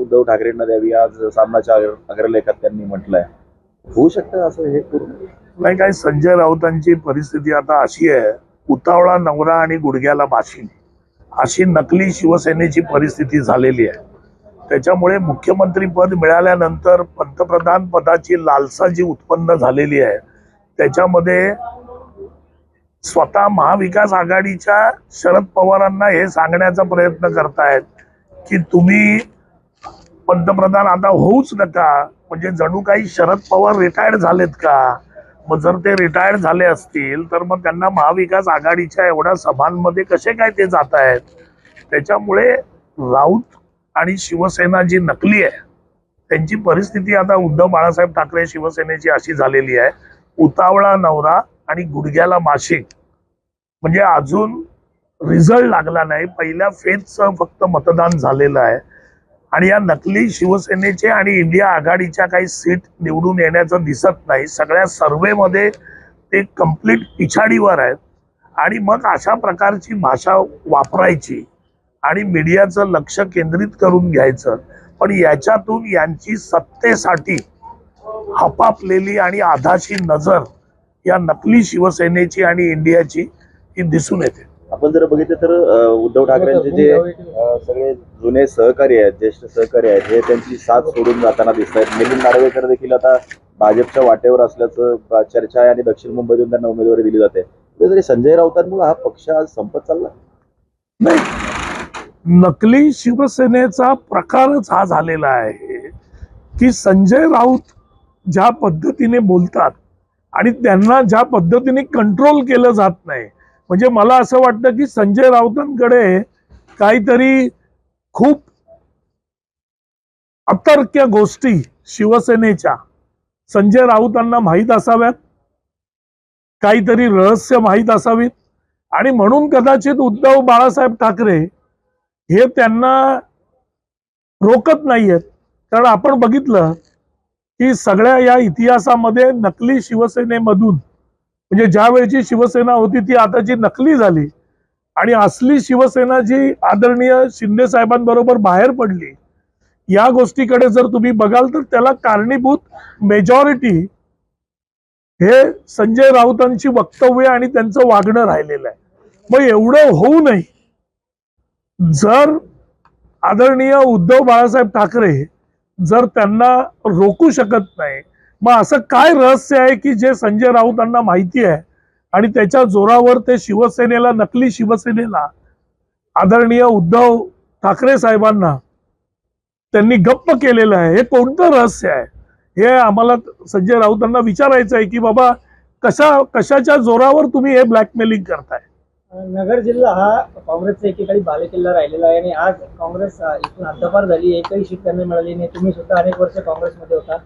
उद्धव ठाकरेंना द्यावी. आज सामनाच्या अग्रलेखात त्यांनी म्हटलंय. होऊ शकतं असं हे करून? नाही काय संजय राऊतांची परिस्थिती आता अशी आहे. उतावळा नवरा आणि गुडघ्याला माशी. अशी नकली शिवसेनेची परिस्थिती झालेली आहे. त्याच्यामुळे मुख्यमंत्री पद मिळाल्यानंतर पंतप्रधान पदाची लालसा जी उत्पन्न झालेली आहे त्याच्यामध्ये स्वतः महाविकास आघाडीच्या शरद पवारांना हे सांगण्याचा प्रयत्न करतायत की तुम्ही पंतप्रधान आता होऊच नका. म्हणजे जणू काही शरद पवार रिटायर्ड झालेत का? मग जर ते रिटायर्ड झाले असतील तर मग त्यांना महाविकास आघाडीच्या एवढ्या सभांमध्ये कसे काय ते जात आहेत त्याच्यामुळे राऊत आणि शिवसेना जी नकली आहे त्यांची परिस्थिती आता उद्धव बाळासाहेब ठाकरे शिवसेनेची अशी झालेली आहे. उतावळा नवरा आणि गुडघ्याला माशिक म्हणजे अजून रिझल्ट लागला नाही. पहिल्या फेजचं फक्त मतदान झालेलं आहे. आणि या नकली शिवसेनेचे आणि इंडिया आघाडीच्या काही सीट निवडून येण्याचं दिसत नाही. सगळ्या सर्वेमध्ये ते कंप्लीट पिछाडीवर आहेत. आणि मग अशा प्रकारची भाषा वापरायची आणि मीडियाचं लक्ष केंद्रित करून घ्यायचं. पण याच्यातून यांची सत्तेसाठी हपापलेली आणि आधाशी नजर या नकली शिवसेनेची आणि इंडियाची ही दिसून येते. आपण जर बघितलं तर उद्धव ठाकरेंचे जे सगळे जुने सहकारी आहेत ज्येष्ठ सहकारी आहेत हे त्यांची साथ सोडून जाताना दिसत आहेत मिलिंद नार्वेकर देखील आता भाजपच्या वाटेवर असल्याचं चर्चा आहे आणि दक्षिण मुंबईतून त्यांना उमेदवारी दिली जाते. तरी संजय राऊतांमुळे हा पक्ष आज संपत चालला? नाही. नकली शिवसेनेचा प्रकारच हा झालेला आहे की संजय राऊत ज्या पद्धतीने बोलतात आणि त्यांना ज्या पद्धतीने कंट्रोल केलं जात नाही म्हणजे मला असं वाटतं की संजय राऊतांकडे काहीतरी खूप अतर्क्य गोष्टी शिवसेनेच्या संजय राऊतांना माहीत असाव्यात. काहीतरी रहस्य माहीत असावीत. आणि म्हणून कदाचित उद्धव बाळासाहेब ठाकरे हे त्यांना रोखत नाहीयेत. कारण आपण बघितलं की सगळ्या या इतिहासामध्ये नकली शिवसेनेमधून म्हणजे ज्या वेळची शिवसेना होती ती आताची नकली झाली आणि असली शिवसेना जी आदरणीय शिंदे साहेबांबरोबर बाहेर पडली या गोष्टीकडे जर तुम्ही बघाल तर त्याला कारणीभूत मेजॉरिटी हे संजय राऊतांची वक्तव्य आणि त्यांचं वागणं राहिलेलं आहे. मग एवढं होऊ नये. जर आदरणीय उद्धव बाळासाहेब ठाकरे जर त्यांना रोखू शकत नाही मग असं काय रहस्य आहे की जे संजय राऊतांना माहिती आहे? आणि त्याच्या जोरावर ते शिवसेनेला नकली शिवसेनेला आदरणीय उद्धव ठाकरे साहेबांना त्यांनी गप्प केलेलं आहे. हे कोणतं रहस्य आहे? हे आम्हाला संजय राऊतांना विचारायचं आहे की बाबा कशा कशाच्या जोरावर तुम्ही हे ब्लॅकमेलिंग करताय? नगर जिल्हा हा काँग्रेसचा एकेकाळी बालेकिल्ला राहिलेला आहे आणि आज काँग्रेस इथून हद्दपार झाली. एकही सीट त्यांना मिळाली नाही. तुम्ही सुद्धा अनेक वर्ष काँग्रेसमध्ये होता.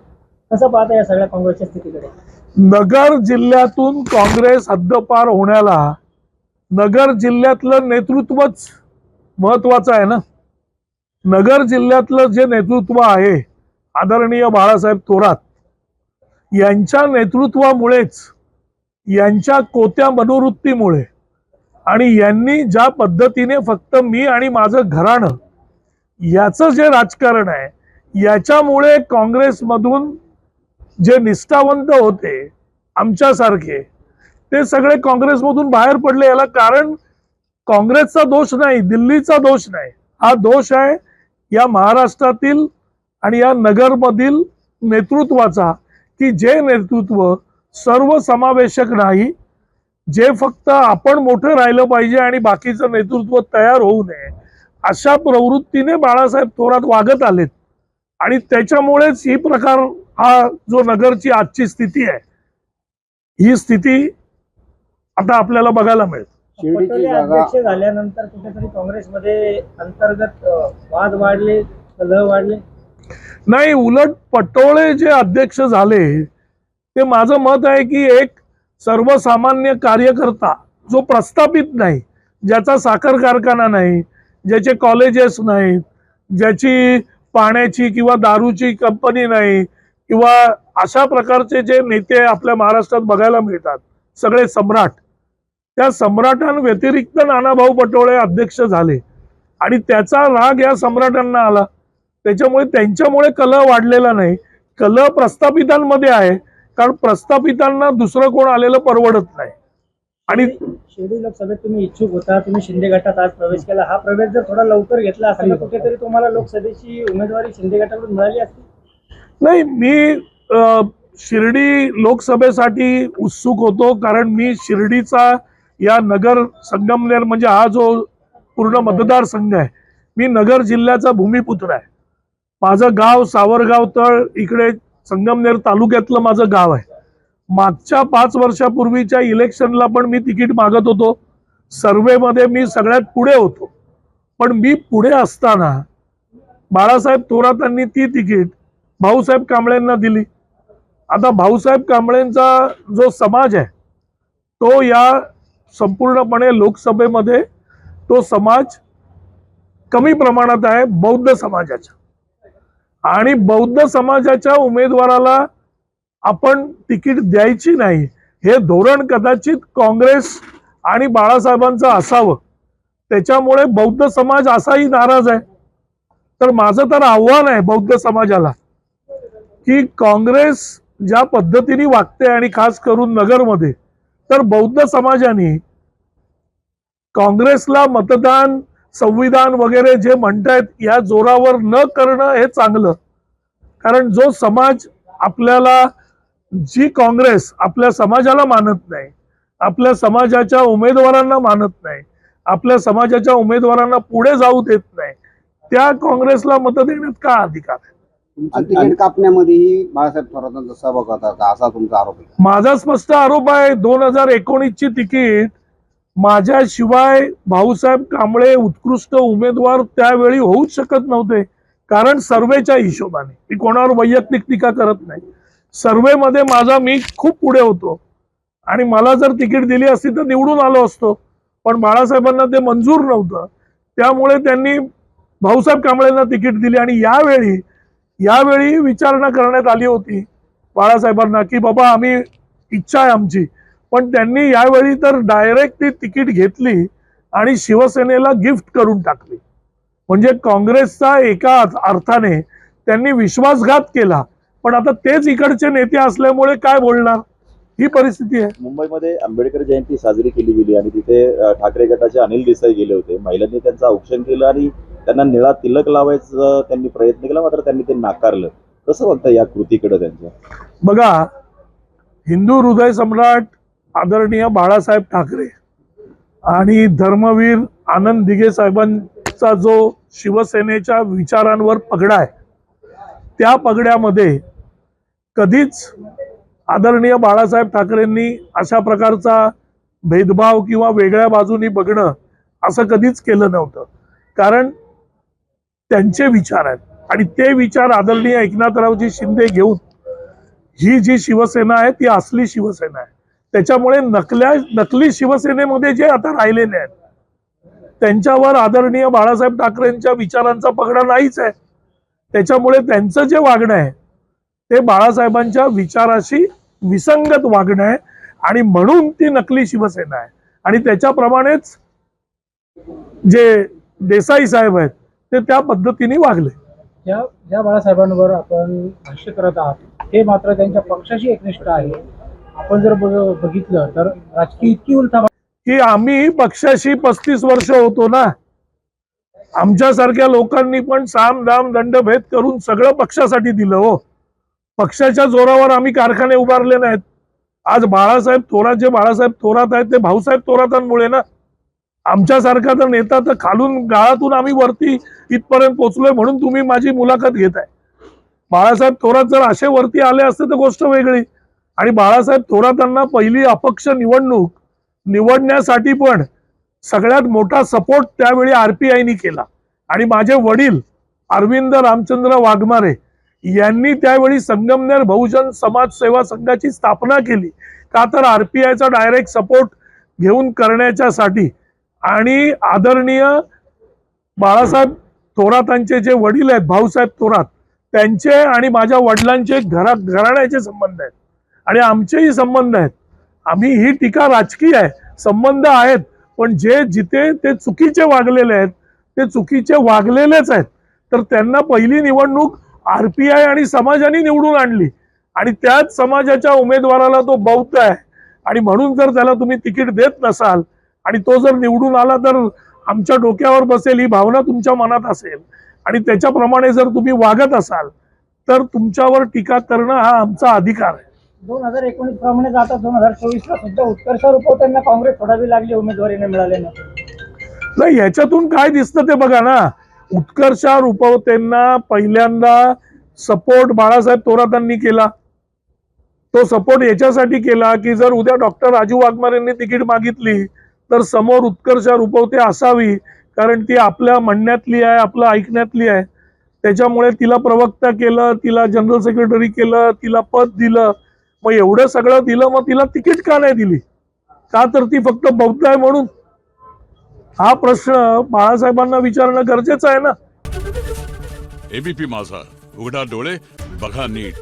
कसं पाहता या सगळ्या काँग्रेसच्या स्थितीकडे? नगर जिल्ह्यातून काँग्रेस हद्दपार होण्याला नगर जिल्ह्यातलं नेतृत्वच महत्वाचं आहे ना? नगर जिल्ह्यातलं जे नेतृत्व आहे आदरणीय बाळासाहेब थोरात यांच्या नेतृत्वामुळेच यांच्या कोत्या मनोवृत्तीमुळे आणि यांनी ज्या पद्धतीने फक्त मी आणि माझं घराणं याचं जे राजकारण आहे याच्यामुळे काँग्रेसमधून जे निष्ठावंत होते आमच्यासारखे ते सगळे काँग्रेसमधून बाहेर पडले. याला कारण काँग्रेसचा दोष नाही दिल्लीचा दोष नाही. हा दोष आहे या महाराष्ट्रातील आणि या नगरमधील नेतृत्वाचा की जे नेतृत्व सर्वसमावेशक नाही जे फक्त आपण मोठं राहिलं पाहिजे आणि बाकीचं नेतृत्व तयार होऊ नये अशा प्रवृत्तीने बाळासाहेब थोरात वागत आलेत. आणि त्याच्यामुळेच ही प्रकार हा जो नगरची आजची स्थिती आहे ही स्थिती आता आपल्याला बघायला मिळते अध्यक्ष झाल्यानंतर कुठेतरी काँग्रेसमध्ये अंतर्गत वाद वाढले कलह वाढले? नाही उलट पटोळे जे अध्यक्ष झाले ते माझं मत आहे की एक सर्वसामान्य कार्यकर्ता जो प्रस्थापित नाही ज्याचा साखर कारखाना नाही ज्याचे कॉलेजेस नाहीत ज्याची पाण्याची किंवा दारूची कंपनी नाही किंवा अशा प्रकारचे जे नेते आपल्या महाराष्ट्रात बघायला मिळतात सगळे सम्राट. त्या सम्राटांव्यतिरिक्त नानाभाऊ पटोळे अध्यक्ष झाले. आणि त्याचा राग या सम्राटांना आला. त्याच्यामुळे त्यांच्यामुळे कलह वाढलेला नाही. कलह प्रस्थापितांमध्ये आहे. कारण प्रस्थापितांना दुसरं कोण आलेलं परवडत नाही. आणि शिर्डी लोकसभेत तुम्ही इच्छुक होता तुम्ही शिंदे गटात आज प्रवेश केला. हा प्रवेश जर थोडा लवकर घेतला असता तर कुठेतरी तुम्हाला लोकसभेची उमेदवारी शिंदे गटाकडून मिळाली असती? नाही मी अ, शिर्डी लोकसभेसाठी उत्सुक होतो कारण मी शिर्डीचा या नगर संगमनेर म्हणजे हा जो पूर्ण मतदारसंघ आहे मी नगर जिल्ह्याचा भूमिपुत्र आहे. माझं गाव सावरगाव तळ इकडे संगमनेर तालुक्यातलं माझं गाव आहे. मागच्या पाच वर्षापूर्वीच्या इलेक्शनला पण मी तिकीट मागत होतो. सर्वेमध्ये मी सगळ्यात पुढे होतो. पण मी पुढे असताना बाळासाहेब थोरातांनी ती तिकीट भाऊसाहेब कांबळेंना दिली. आता भाऊसाहेब कांबळेंचा जो समाज आहे तो या संपूर्णपणे लोकसभेमध्ये तो समाज कमी प्रमाणात आहे बौद्ध समाजाच्या आणि बौद्ध समाजाच्या उमेदवाराला आपण तिकीट द्यायची नाही. हे धोरण कदाचित काँग्रेस आणि बाळासाहेबांचं असावं. त्याच्यामुळे बौद्ध समाज असाही नाराज आहे. तर माझं तर आव्हान आहे बौद्ध समाजाला की काँग्रेस ज्या पद्धतीने वागते आणि खास करून नगरमध्ये तर बौद्ध समाजाने काँग्रेसला मतदान संविधान वगैरे जे म्हणतायत या जोरावर न करणं हे चांगलं. कारण जो समाज आपल्याला जी काँग्रेस आपल्या समाजाला मानत नाही आपल्या समाजाच्या उमेदवारांना मानत नाही आपल्या समाजाच्या उमेदवारांना पुढे जाऊ देत नाही त्या काँग्रेसला मत देण्यात का अधिकार आहे? आणि तिकीट कापण्यामध्येही बाळासाहेब थोरातांचा सहभाग होता का? असा तुमचा आरोप आहे माझा स्पष्ट आरोप आहे दोन हजार एकोणीसची तिकीट. माझ्याशिवाय भाऊसाहेब कांबळे उत्कृष्ट उमेदवार त्यावेळी होऊच शकत नव्हते कारण सर्वेच्या हिशोबाने. मी कोणावर वैयक्तिक टीका करत नाही. सर्वेमध्ये माझा मी खूप पुढे होतो. आणि मला जर तिकीट दिली असती तर निवडून आलो असतो. पण बाळासाहेबांना ते मंजूर नव्हतं. त्यामुळे त्यांनी भाऊसाहेब कांबळेंना तिकीट दिली आणि यावेळी यावेळी विचारणा करण्यात आली होती बाळासाहेबांना की बाबा आम्ही इच्छा आहे आमची. पण त्यांनी यावेळी तर डायरेक्ट ती तिकीट घेतली आणि शिवसेनेला गिफ्ट करून टाकली. म्हणजे काँग्रेसचा एका अर्थाने त्यांनी विश्वासघात केला. पण आता तेच इकडचे नेते असल्यामुळे काय बोलणार? ही परिस्थिती आहे. मुंबईमध्ये आंबेडकर जयंती साजरी केली गेली आणि तिथे ठाकरे गटाचे अनिल देसाई गेले होते. महिलांनी त्यांचं औक्षण केलं आणि त्यांना निळा तिलक लावायचा त्यांनी प्रयत्न केला मात्र त्यांनी ते नाकारलं. कसं बघता या कृतीकडे त्यांच्या बघा हिंदू हृदय सम्राट आदरणीय बाळासाहेब ठाकरे आणि धर्मवीर आनंद दिघे साहेबांचा जो शिवसेनेच्या विचारांवर पगडा आहे त्या पगड्यामध्ये कधीच आदरणीय बाळासाहेब ठाकरेंनी अशा प्रकारचा भेदभाव किंवा वेगळ्या बाजूनी बघणं असं कधीच केलं नव्हतं. कारण त्यांचे विचार आहेत आणि ते विचार आदरणीय एकनाथरावजी शिंदे घेऊन ही जी शिवसेना आहे ती असली शिवसेना आहे. त्याच्यामुळे नकल्या नकली शिवसेनेमध्ये जे आता राहिलेले आहेत त्यांच्यावर आदरणीय बाळासाहेब ठाकरेंच्या विचारांचा पगडा नाहीच आहे. त्याच्यामुळे त्यांचं जे वागणं आहे ते बाळासाहेबांच्या विचाराशी विसंगत वागणं आहे आणि म्हणून ती नकली शिवसेना आहे. आणि त्याच्याप्रमाणेच जे देसाई साहेब आहेत ते त्या पद्धतीने वागले. ज्या ज्या बाळासाहेबांवर आपण भाष्य करत आहात. हे मात्र त्यांच्या पक्षाशी एकनिष्ठ आहे. आपण जर बघ- बघितलं तर राजकीय इतकी उलथा की आम्ही पक्षाशी पस्तीस वर्ष होतो ना. आमच्यासारख्या लोकांनी पण साम दाम दंडभेद करून सगळं पक्षासाठी दिलं हो. पक्षाच्या जोरावर आम्ही कारखाने उभारले नाहीत. आज बाळासाहेब थोरात जे बाळासाहेब थोरात आहेत ते भाऊसाहेब थोरातांमुळे ना आमच्यासारखा तर नेता तर खालून गाळातून आम्ही वरती इथपर्यंत पोचलोय म्हणून तुम्ही माझी मुलाखत घेताय. बाळासाहेब थोरात जर असे वरती आले असते तर गोष्ट वेगळी. आणि बाळासाहेब थोरातांना पहिली अपक्ष निवडणूक निवडण्यासाठी पण सगळ्यात मोठा सपोर्ट त्यावेळी आरपीआयनी केला. आणि माझे वडील अरविंद रामचंद्र वाघमारे यांनी त्यावेळी संगमनेर बहुजन समाज सेवा संघाची स्थापना केली. का तर आरपीआयचा डायरेक्ट सपोर्ट घेऊन करण्याच्यासाठी आणि आदरणीय बाळासाहेब थोरातांचे जे वडील आहेत भाऊसाहेब थोरात त्यांचे आणि माझ्या वडिलांचे घरा घराण्याचे संबंध आहेत. आणि आमचेही संबंध आहेत. आम्ही ही टीका राजकीय आहे. संबंध आहेत पण जे जिथे ते चुकीचे वागलेले आहेत ते चुकीचे वागलेलेच आहेत. तर त्यांना पहिली निवडणूक आरपीआय आणि समाजाने निवडून आणली. आणि त्याच समाजाच्या उमेदवाराला तो बौद्ध आहे. आणि म्हणून जर त्याला तुम्ही तिकीट देत नसाल आणि तो जर निवडून आला तर आमच्या डोक्यावर बसेल ही भावना तुमच्या मनात असेल. आणि त्याच्याप्रमाणे जर तुम्ही वागत असाल तर तुमच्यावर टीका करणं हा आमचा अधिकार आहे. दोन हजार एकोणीस प्रमाणे जाता दोन हजार चोवीस ला सुद्धा उत्कर्ष रुपवताना काँग्रेस सोडावी लागली उमेदवारी न मिळाल्याने. नाही ह्याच्यातून काय दिसतं ते बघा ना. उत्कर्षा त्यांना पहिल्यांदा सपोर्ट बाळासाहेब थोरातांनी केला. तो सपोर्ट याच्यासाठी केला की जर उद्या डॉक्टर राजू वाघमार यांनी तिकीट मागितली तर समोर उत्कर्षा रुपवते असावी कारण ती आपल्या म्हणण्यातली आहे आपलं ऐकण्यातली आहे. त्याच्यामुळे तिला प्रवक्ता केलं तिला जनरल सेक्रेटरी केलं तिला पद दिलं. मग एवढं सगळं दिलं मग तिला तिकीट का नाही दिली? का तर ती फक्त बौद्ध आहे म्हणून? हा प्रश्न बाळासाहेबांना विचारणं गरजेचं आहे ना? एबीपी माझा. उघडा डोळे बघा नीट.